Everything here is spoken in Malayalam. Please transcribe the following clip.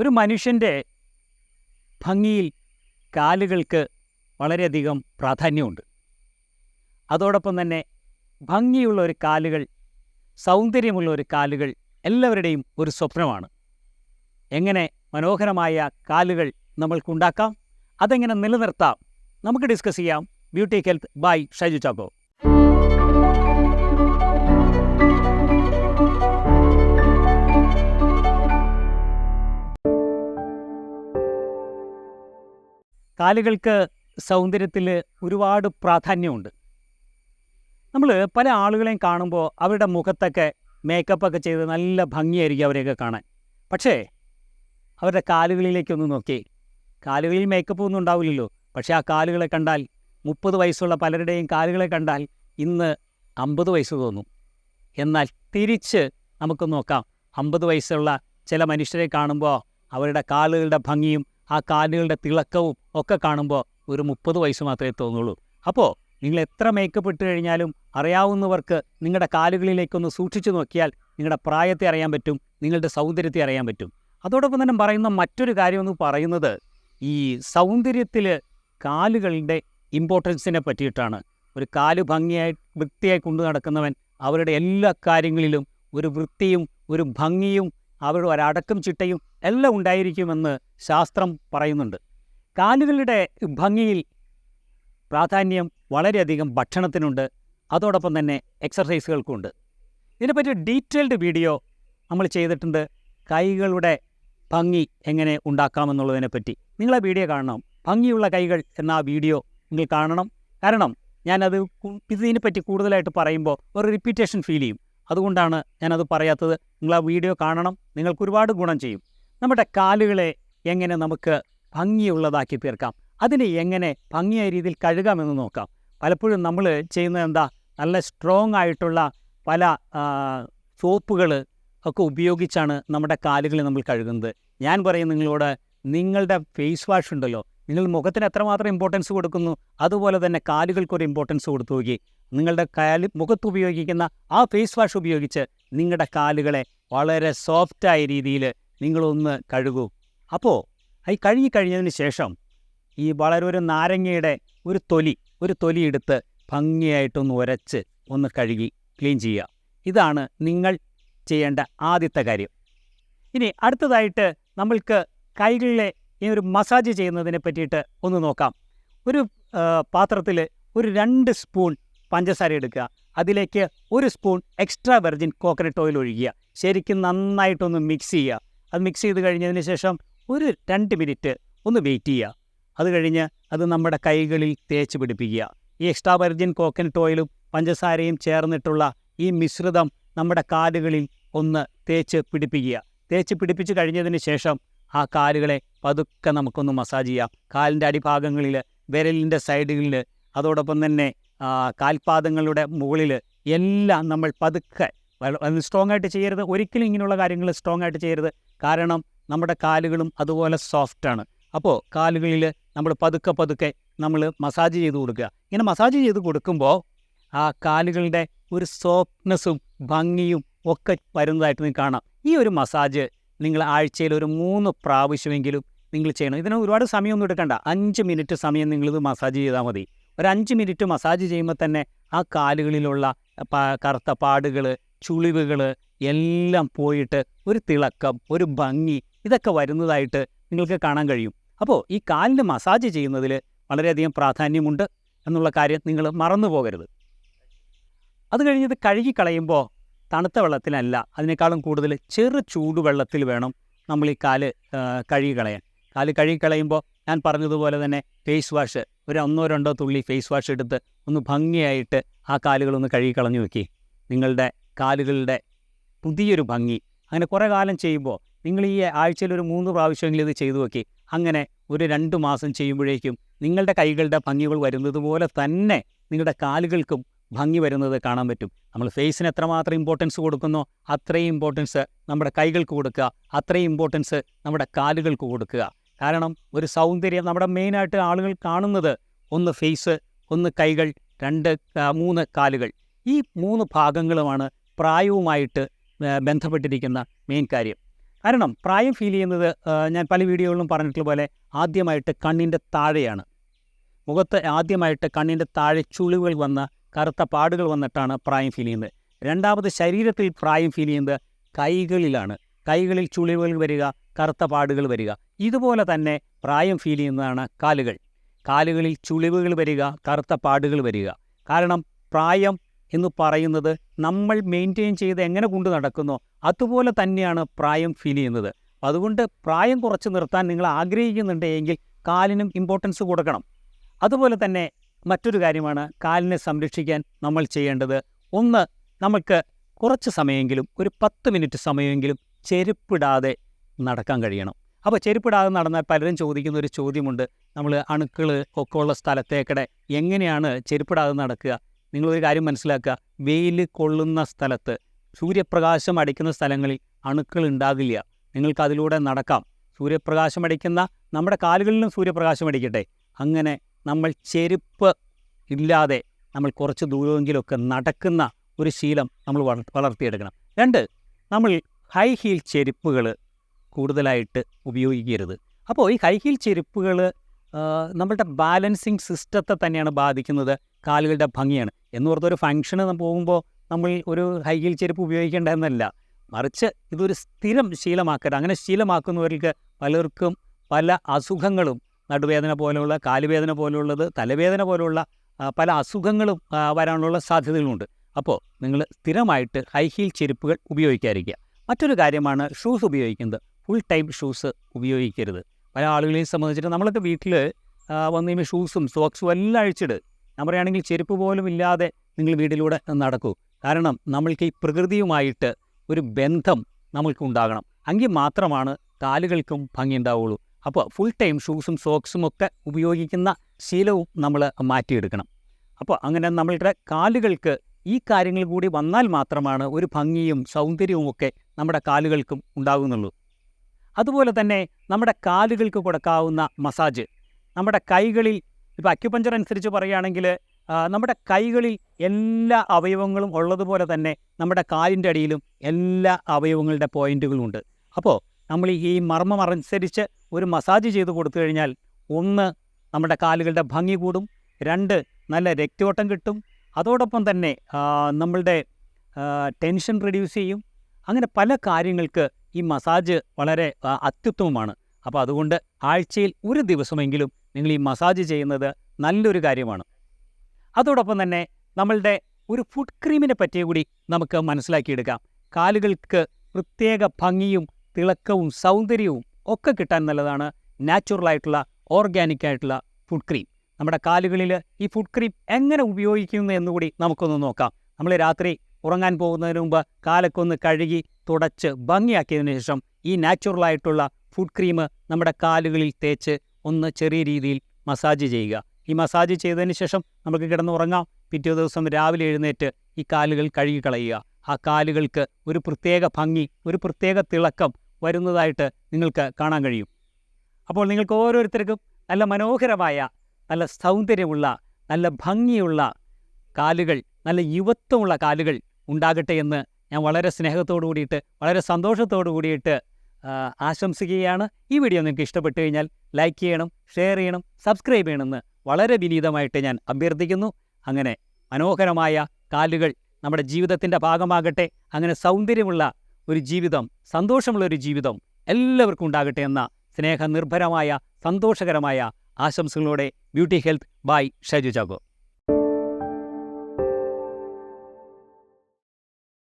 ഒരു മനുഷ്യന്റെ ഭംഗിയിൽ കാലുകൾക്ക് വളരെയധികം പ്രാധാന്യമുണ്ട്. അതോടൊപ്പം തന്നെ ഭംഗിയുള്ള ഒരു കാലുകൾ സൗന്ദര്യമുള്ള ഒരു കാലുകൾ എല്ലാവരുടെയും ഒരു സ്വപ്നമാണ്. എങ്ങനെ മനോഹരമായ കാലുകൾ നമ്മൾക്കുണ്ടാക്കാം അതെങ്ങനെ നിലനിർത്താം നമുക്ക് ഡിസ്കസ് ചെയ്യാം. Beauty health by Shaiju Chacko. കാലുകൾക്ക് സൗന്ദര്യത്തിൽ ഒരുപാട് പ്രാധാന്യമുണ്ട്. നമ്മൾ പല ആളുകളെയും കാണുമ്പോൾ അവരുടെ മുഖത്തൊക്കെ മേക്കപ്പൊക്കെ ചെയ്ത് നല്ല ഭംഗിയായിരിക്കും അവരെയൊക്കെ കാണാൻ. പക്ഷേ അവരുടെ കാലുകളിലേക്കൊന്ന് നോക്കി. കാലുകളിൽ മേക്കപ്പ് ഒന്നും ഉണ്ടാവില്ലല്ലോ. പക്ഷേ ആ കാലുകളെ കണ്ടാൽ മുപ്പത് വയസ്സുള്ള പലരുടെയും കാലുകളെ കണ്ടാൽ ഇന്ന് അമ്പത് വയസ്സ് തോന്നും. എന്നാൽ തിരിച്ച് നമുക്ക് നോക്കാം. അമ്പത് വയസ്സുള്ള ചില മനുഷ്യരെ കാണുമ്പോൾ അവരുടെ കാലുകളുടെ ഭംഗിയും ആ കാലുകളുടെ തിളക്കവും ഒക്കെ കാണുമ്പോൾ ഒരു മുപ്പത് വയസ്സ് മാത്രമേ തോന്നുള്ളൂ. അപ്പോൾ നിങ്ങൾ എത്ര മേക്കപ്പ് ഇട്ട് കഴിഞ്ഞാലും അറിയാവുന്നവർക്ക് നിങ്ങളുടെ കാലുകളിലേക്കൊന്ന് സൂക്ഷിച്ചു നോക്കിയാൽ നിങ്ങളുടെ പ്രായത്തെ അറിയാൻ പറ്റും നിങ്ങളുടെ സൗന്ദര്യത്തെ അറിയാൻ പറ്റും. അതോടൊപ്പം തന്നെ പറയുന്ന മറ്റൊരു കാര്യമെന്ന് പറയുന്നത് ഈ സൗന്ദര്യത്തിൽ കാലുകളുടെ ഇമ്പോർട്ടൻസിനെ പറ്റിയിട്ടാണ്. ഒരു കാൽ ഭംഗിയായി വൃത്തിയായി കൊണ്ടു നടക്കുന്നവൻ അവരുടെ എല്ലാ കാര്യങ്ങളിലും ഒരു വൃത്തിയും ഒരു ഭംഗിയും അവരുടെ ഒരടക്കം ചിട്ടയും എല്ലാം ഉണ്ടായിരിക്കുമെന്ന് ശാസ്ത്രം പറയുന്നുണ്ട്. കാലുകളുടെ ഭംഗിയിൽ പ്രാധാന്യം വളരെയധികം ഭക്ഷണത്തിനുണ്ട്. അതോടൊപ്പം തന്നെ എക്സർസൈസുകൾക്കുണ്ട് ഇതിനെപ്പറ്റി ഡീറ്റെയിൽഡ് വീഡിയോ നമ്മൾ ചെയ്തിട്ടുണ്ട്. കൈകളുടെ ഭംഗി എങ്ങനെ ഉണ്ടാക്കാമെന്നുള്ളതിനെപ്പറ്റി. നിങ്ങൾ ആ വീഡിയോ കാണണം. ഭംഗിയുള്ള കൈകൾ എന്ന ആ വീഡിയോ നിങ്ങൾ കാണണം. കാരണം ഞാനത് ഇതിനെപ്പറ്റി കൂടുതലായിട്ട് പറയുമ്പോൾ ഒരു റിപ്പീറ്റേഷൻ ഫീൽ ചെയ്യും. അതുകൊണ്ടാണ് ഞാനത് പറയാത്തത്. നിങ്ങൾ ആ വീഡിയോ കാണണം. നിങ്ങൾക്ക് ഒരുപാട് ഗുണം ചെയ്യും. നമ്മുടെ കാലുകളെ എങ്ങനെ നമുക്ക് ഭംഗിയുള്ളതാക്കി തീർക്കാം? അതിനെ എങ്ങനെ ഭംഗിയായ രീതിയിൽ കഴുകാമെന്ന് നോക്കാം. പലപ്പോഴും നമ്മൾ ചെയ്യുന്നത് എന്താ? നല്ല സ്ട്രോങ് ആയിട്ടുള്ള പല സോപ്പുകൾ ഒക്കെ ഉപയോഗിച്ചാണ് നമ്മുടെ കാലുകളെ നമ്മൾ കഴുകുന്നത്. ഞാൻ പറയും നിങ്ങളോട് നിങ്ങളുടെ ഫേസ് വാഷ് ഉണ്ടല്ലോ. നിങ്ങൾ മുഖത്തിന് എത്രമാത്രം ഇമ്പോർട്ടൻസ് കൊടുക്കുന്നു? അതുപോലെ തന്നെ കാലുകൾക്കൊരു ഇമ്പോർട്ടൻസ് കൊടുത്തു നോക്കി നിങ്ങളുടെ കാൽ മുഖത്ത് ഉപയോഗിക്കുന്ന ആ ഫേസ് വാഷ് ഉപയോഗിച്ച് നിങ്ങളുടെ കാലുകളെ വളരെ സോഫ്റ്റായ രീതിയിൽ നിങ്ങളൊന്ന് കഴുകൂ. അപ്പോൾ അത് കഴുകി കഴിഞ്ഞതിന് ശേഷം ഈ വളരെ ഒരു നാരങ്ങയുടെ ഒരു തൊലി ഒരു തൊലി എടുത്ത് ഭംഗിയായിട്ടൊന്ന് ഉരച്ച് ഒന്ന് കഴുകി ക്ലീൻ ചെയ്യുക. ഇതാണ് നിങ്ങൾ ചെയ്യേണ്ട ആദ്യത്തെ കാര്യം. ഇനി അടുത്തതായിട്ട് നമ്മൾക്ക് കൈകളിലെ ഈ ഒരു മസാജ് ചെയ്യുന്നതിനെ പറ്റിയിട്ട് ഒന്ന് നോക്കാം. ഒരു പാത്രത്തിൽ ഒരു രണ്ട് സ്പൂൺ പഞ്ചസാര എടുക്കുക. അതിലേക്ക് ഒരു spoon extra virgin coconut oil ഒഴിക്കുക. ശരിക്കും നന്നായിട്ടൊന്ന് മിക്സ് ചെയ്യുക. അത് മിക്സ് ചെയ്ത് കഴിഞ്ഞതിന് ശേഷം ഒരു രണ്ട് മിനിറ്റ് ഒന്ന് വെയിറ്റ് ചെയ്യുക. അത് കഴിഞ്ഞ് അത് നമ്മുടെ കൈകളിൽ തേച്ച് പിടിപ്പിക്കുക. ഈ എക്സ്ട്രാ വെർജിൻ കോക്കനട്ട് ഓയിലും പഞ്ചസാരയും ചേർന്നിട്ടുള്ള ഈ മിശ്രിതം നമ്മുടെ കാലുകളിൽ ഒന്ന് തേച്ച് പിടിപ്പിക്കുക. തേച്ച് പിടിപ്പിച്ച് കഴിഞ്ഞതിന് ശേഷം ആ കാലുകളെ പതുക്കെ നമുക്കൊന്ന് മസാജ് ചെയ്യാം. കാലിന്റെ അടിഭാഗങ്ങളിൽ വിരലിന്റെ സൈഡുകളിൽ അതോടൊപ്പം തന്നെ കാൽപാദങ്ങളുടെ മുകളിൽ എല്ലാം നമ്മൾ പതുക്കെ സ്ട്രോങ് ആയിട്ട് ചെയ്യരുത്. ഒരിക്കലും ഇങ്ങനെയുള്ള കാര്യങ്ങൾ സ്ട്രോങ് ആയിട്ട് ചെയ്യരുത്. കാരണം നമ്മുടെ കാലുകളും അതുപോലെ സോഫ്റ്റാണ് അപ്പോൾ കാലുകളിൽ നമ്മൾ പതുക്കെ പതുക്കെ നമ്മൾ മസാജ് ചെയ്ത് കൊടുക്കുക. ഇങ്ങനെ മസാജ് ചെയ്ത് കൊടുക്കുമ്പോൾ ആ കാലുകളുടെ ഒരു സോഫ്റ്റ്നെസ്സും ഭംഗിയും ഒക്കെ വരുന്നതായിട്ട് നിങ്ങൾക്ക് കാണാം. ഈ ഒരു മസാജ് നിങ്ങൾ ആഴ്ചയിൽ ഒരു മൂന്ന് പ്രാവശ്യമെങ്കിലും നിങ്ങൾ ചെയ്യണം. ഇതിന് ഒരുപാട് സമയമൊന്നും എടുക്കണ്ട. അഞ്ച് മിനിറ്റ് സമയം നിങ്ങളിത് മസാജ് ചെയ്താൽ മതി. ഒരു അഞ്ച് മിനിറ്റ് മസാജ് ചെയ്യുമ്പോൾ തന്നെ ആ കാലുകളിലുള്ള കറുത്ത പാടുകൾ ചുളിവുകൾ എല്ലാം പോയിട്ട് ഒരു തിളക്കം ഒരു ഭംഗി ഇതൊക്കെ വരുന്നതായിട്ട് നിങ്ങൾക്ക് കാണാൻ കഴിയും. അപ്പോൾ ഈ കാലിന് മസാജ് ചെയ്യുന്നതിൽ വളരെയധികം പ്രാധാന്യമുണ്ട് എന്നുള്ള കാര്യം നിങ്ങൾ മറന്നു പോകരുത്. അത് കഴിഞ്ഞത് കഴുകി കളയുമ്പോൾ തണുത്ത വെള്ളത്തിലല്ല അതിനേക്കാളും കൂടുതൽ ചെറു ചൂടുവെള്ളത്തിൽ വേണം നമ്മൾ ഈ കാൽ കഴുകി കളയാൻ. കാൽ കഴുകിക്കളയുമ്പോൾ ഞാൻ പറഞ്ഞതുപോലെ തന്നെ ഫേസ് വാഷ് ഒരു ഒന്നോ രണ്ടോ തുള്ളി ഫേസ് വാഷ് എടുത്ത് ഒന്ന് ഭംഗിയായിട്ട് ആ കാലുകളൊന്ന് കഴുകിക്കളഞ്ഞു വെക്കി. നിങ്ങളുടെ കാലുകളുടെ പുതിയൊരു ഭംഗി. അങ്ങനെ കുറേ കാലം ചെയ്യുമ്പോൾ നിങ്ങൾ ഈ ആഴ്ചയിൽ ഒരു മൂന്ന് പ്രാവശ്യമെങ്കിലും ഇത് ചെയ്തു നോക്കി അങ്ങനെ ഒരു രണ്ട് മാസം ചെയ്യുമ്പോഴേക്കും നിങ്ങളുടെ കൈകളുടെ ഭംഗികൾ വരുന്നത് പോലെ തന്നെ നിങ്ങളുടെ കാലുകൾക്കും ഭംഗി വരുന്നത് കാണാൻ പറ്റും. നമ്മൾ ഫേസിന് എത്രമാത്രം ഇമ്പോർട്ടൻസ് കൊടുക്കുന്നോ അത്രയും ഇമ്പോർട്ടൻസ് നമ്മുടെ കൈകൾക്ക് കൊടുക്കുക. അത്രയും ഇമ്പോർട്ടൻസ് നമ്മുടെ കാലുകൾക്ക് കൊടുക്കുക. കാരണം ഒരു സൗന്ദര്യം നമ്മുടെ മെയിനായിട്ട് ആളുകൾ കാണുന്നത് ഒന്ന് ഫേസ് ഒന്ന് കൈകൾ രണ്ട് മൂന്ന് കാലുകൾ. ഈ മൂന്ന് ഭാഗങ്ങളുമാണ് പ്രായവുമായിട്ട് ബന്ധപ്പെട്ടിരിക്കുന്ന മെയിൻ കാര്യം. കാരണം പ്രായം ഫീൽ ചെയ്യുന്നത് ഞാൻ പല വീഡിയോകളിലും പറഞ്ഞിട്ടുള്ള പോലെ ആദ്യമായിട്ട് കണ്ണിന്റെ താഴെയാണ്. മുഖത്ത് ആദ്യമായിട്ട് കണ്ണിന്റെ താഴെ ചുളിവുകൾ വന്ന കറുത്ത പാടുകൾ വന്നിട്ടാണ് പ്രായം ഫീൽ ചെയ്യുന്നത്. രണ്ടാമത് ശരീരത്തിൽ പ്രായം ഫീൽ ചെയ്യുന്നത് കൈകളിലാണ്. കൈകളിൽ ചുളിവുകൾ വരിക കറുത്ത പാടുകൾ വരിക. ഇതുപോലെ തന്നെ പ്രായം ഫീൽ ചെയ്യുന്നതാണ് കാലുകൾ. കാലുകളിൽ ചുളിവുകൾ വരിക കറുത്ത പാടുകൾ വരിക. കാരണം പ്രായം എന്ന് പറയുന്നത് നമ്മൾ മെയിന്റെയിൻ ചെയ്ത് എങ്ങനെ കൊണ്ടു നടക്കുന്നോ അതുപോലെ തന്നെയാണ് പ്രായം ഫീൽ ചെയ്യുന്നത്. അതുകൊണ്ട് പ്രായം കുറച്ച് നിർത്താൻ നിങ്ങൾ ആഗ്രഹിക്കുന്നുണ്ടെങ്കിൽ കാലിനും ഇമ്പോർട്ടൻസ് കൊടുക്കണം. അതുപോലെ തന്നെ മറ്റൊരു കാര്യമാണ് കാലിനെ സംരക്ഷിക്കാൻ നമ്മൾ ചെയ്യേണ്ടത്. ഒന്ന് നമുക്ക് കുറച്ച് സമയമെങ്കിലും ഒരു പത്ത് മിനിറ്റ് സമയമെങ്കിലും ചെരുപ്പിടാതെ നടക്കാൻ കഴിയണം. അപ്പോൾ ചെരുപ്പിടാതെ നടന്നാൽ പലരും ചോദിക്കുന്ന ഒരു ചോദ്യമുണ്ട്. നമ്മൾ അണുക്കൾ ഒക്കെ ഉള്ള സ്ഥലത്തേക്കടെ എങ്ങനെയാണ് ചെരുപ്പിടാതെ നടക്കുക? നിങ്ങളൊരു കാര്യം മനസ്സിലാക്കുക. വെയിൽ കൊള്ളുന്ന സ്ഥലത്ത് സൂര്യപ്രകാശം അടിക്കുന്ന സ്ഥലങ്ങളിൽ അണുക്കൾ ഉണ്ടാകില്ല. നിങ്ങൾക്കതിലൂടെ നടക്കാം. സൂര്യപ്രകാശം അടിക്കുന്ന നമ്മുടെ കാലുകളിലും സൂര്യപ്രകാശം അടിക്കട്ടെ. അങ്ങനെ നമ്മൾ ചെരുപ്പ് ഇല്ലാതെ നമ്മൾ കുറച്ച് ദൂരമെങ്കിലുമൊക്കെ നടക്കുന്ന ഒരു ശീലം നമ്മൾ വളർ വളർത്തിയെടുക്കണം. രണ്ട് നമ്മൾ ഹൈ ഹീൽ ചെരുപ്പുകൾ കൂടുതലായിട്ട് ഉപയോഗിക്കരുത്. അപ്പോൾ ഈ ഹൈ ഹീൽ ചെരുപ്പുകൾ നമ്മളുടെ ബാലൻസിങ് സിസ്റ്റത്തെ തന്നെയാണ് ബാധിക്കുന്നത്. കാലുകളുടെ ഭംഗിയാണ്. എന്ന് ഓർത്തൊരു ഫംഗ്ഷന് പോകുമ്പോൾ നമ്മൾ ഒരു ഹൈ ഹീൽ ചെരുപ്പ് ഉപയോഗിക്കേണ്ടതെന്നല്ല മറിച്ച് ഇതൊരു സ്ഥിരം ശീലമാക്കരുത്. അങ്ങനെ ശീലമാക്കുന്നവർക്ക് പലർക്കും പല അസുഖങ്ങളും നടുവേദന പോലെയുള്ള കാലുവേദന പോലെയുള്ളത് തലവേദന പോലെയുള്ള പല അസുഖങ്ങളും വരാനുള്ള സാധ്യതകളുണ്ട് അപ്പോൾ നിങ്ങൾ സ്ഥിരമായിട്ട് ഹൈ ഹീൽ ചെരുപ്പുകൾ ഉപയോഗിക്കാതിരിക്കുക. മറ്റൊരു കാര്യമാണ് ഷൂസ് ഉപയോഗിക്കുന്നത്. ഫുൾ ടൈം ഷൂസ് ഉപയോഗിക്കരുത്. പല ആളുകളെയും സംബന്ധിച്ചിട്ട് നമ്മളൊക്കെ വീട്ടിൽ വന്നു ഷൂസും സോക്സും എല്ലാം അഴിച്ചിട്. ഞാൻ പറയുകയാണെങ്കിൽ ചെരുപ്പ് പോലും ഇല്ലാതെ നിങ്ങൾ വീട്ടിലൂടെ നടക്കൂ. കാരണം നമ്മൾക്ക് ഈ പ്രകൃതിയുമായിട്ട് ഒരു ബന്ധം നമ്മൾക്ക് ഉണ്ടാകണം. എങ്കിൽ മാത്രമാണ് കാലുകൾക്കും ഭംഗി ഉണ്ടാവുള്ളൂ. അപ്പോൾ ഫുൾ ടൈം ഷൂസും സോക്സും ഒക്കെ ഉപയോഗിക്കുന്ന ശീലവും നമ്മൾ മാറ്റിയെടുക്കണം. അപ്പോൾ അങ്ങനെ നമ്മളുടെ കാലുകൾക്ക് ഈ കാര്യങ്ങൾ കൂടി വന്നാൽ മാത്രമാണ് ഒരു ഭംഗിയും സൗന്ദര്യവും ഒക്കെ നമ്മുടെ കാലുകൾക്കും ഉണ്ടാകുന്നുള്ളൂ അതുപോലെ തന്നെ നമ്മുടെ കാലുകൾക്ക് കൊടുക്കാവുന്ന മസാജ് നമ്മുടെ കൈകളിൽ ഇപ്പോൾ അക്യുപഞ്ചർ അനുസരിച്ച് പറയുകയാണെങ്കിൽ നമ്മുടെ കൈകളിൽ എല്ലാ അവയവങ്ങളും ഉള്ളതുപോലെ തന്നെ നമ്മുടെ കാലിന്റെ അടിയിലും എല്ലാ അവയവങ്ങളുടെ പോയിന്റുകളുണ്ട് അപ്പോൾ നമ്മൾ ഈ മർമ്മം അനുസരിച്ച് ഒരു മസാജ് ചെയ്ത് കൊടുത്തു കഴിഞ്ഞാൽ ഒന്ന് നമ്മുടെ കാലുകളുടെ ഭംഗി കൂടും രണ്ട് നല്ല രക്തയോട്ടം കിട്ടും അതോടൊപ്പം തന്നെ നമ്മളുടെ ടെൻഷൻ റിഡ്യൂസ് ചെയ്യും. അങ്ങനെ പല കാര്യങ്ങൾക്ക് ഈ മസാജ് വളരെ അത്യുത്തമമാണ്. അപ്പോൾ അതുകൊണ്ട് ആഴ്ചയിൽ ഒരു ദിവസമെങ്കിലും നിങ്ങൾ ഈ മസാജ് ചെയ്യുന്നത് നല്ലൊരു കാര്യമാണ്. അതോടൊപ്പം തന്നെ നമ്മളുടെ ഒരു ഫുഡ് ക്രീമിനെ പറ്റിയ കൂടി നമുക്ക് മനസ്സിലാക്കിയെടുക്കാം. കാലുകൾക്ക് പ്രത്യേക ഭംഗിയും തിളക്കവും സൗന്ദര്യവും ഒക്കെ കിട്ടാൻ നല്ലതാണ്. നാച്ചുറലായിട്ടുള്ള ഓർഗാനിക് ആയിട്ടുള്ള ഫുഡ് ക്രീം നമ്മുടെ കാലുകളിൽ ഈ ഫുഡ് ക്രീം എങ്ങനെ ഉപയോഗിക്കുന്നു എന്നുകൂടി നമുക്കൊന്ന് നോക്കാം. നമ്മൾ രാത്രി ഉറങ്ങാൻ പോകുന്നതിന് മുമ്പ് കാലൊക്കെ ഒന്ന് കഴുകി തുടച്ച് ഭംഗിയാക്കിയതിന് ശേഷം ഈ നാച്ചുറലായിട്ടുള്ള ഫുഡ് ക്രീം നമ്മുടെ കാലുകളിൽ തേച്ച് ഒന്ന് ചെറിയ രീതിയിൽ മസാജ് ചെയ്യുക. ഈ മസാജ് ചെയ്തതിന് ശേഷം നമുക്ക് കിടന്ന് ഉറങ്ങാം. പിറ്റേ ദിവസം രാവിലെ എഴുന്നേറ്റ് ഈ കാലുകൾ കഴുകി കളയുക ആ കാലുകൾക്ക് ഒരു പ്രത്യേക ഭംഗി ഒരു പ്രത്യേക തിളക്കം വരുന്നതായിട്ട് നിങ്ങൾക്ക് കാണാൻ കഴിയും. അപ്പോൾ നിങ്ങൾക്ക് ഓരോരുത്തർക്കും നല്ല മനോഹരമായ നല്ല സൗന്ദര്യമുള്ള നല്ല ഭംഗിയുള്ള കാലുകൾ നല്ല യുവത്വമുള്ള കാലുകൾ ഉണ്ടാകട്ടെ എന്ന് ഞാൻ വളരെ സ്നേഹത്തോടു കൂടിയിട്ട് വളരെ സന്തോഷത്തോടു കൂടിയിട്ട് ആശംസിക്കുകയാണ്. ഈ വീഡിയോ നിങ്ങൾക്ക് ഇഷ്ടപ്പെട്ടു കഴിഞ്ഞാൽ ലൈക്ക് ചെയ്യണം ഷെയർ ചെയ്യണം സബ്സ്ക്രൈബ് ചെയ്യണമെന്ന് വളരെ വിനീതമായിട്ട് ഞാൻ അഭ്യർത്ഥിക്കുന്നു. അങ്ങനെ മനോഹരമായ കാലുകൾ നമ്മുടെ ജീവിതത്തിന്റെ ഭാഗമാകട്ടെ. അങ്ങനെ സൗന്ദര്യമുള്ള ഒരു ജീവിതം സന്തോഷമുള്ള ഒരു ജീവിതം എല്ലാവർക്കും ഉണ്ടാകട്ടെ എന്ന സ്നേഹനിർഭരമായ സന്തോഷകരമായ ആശംസകളോടെ beauty health by Shaju Chacko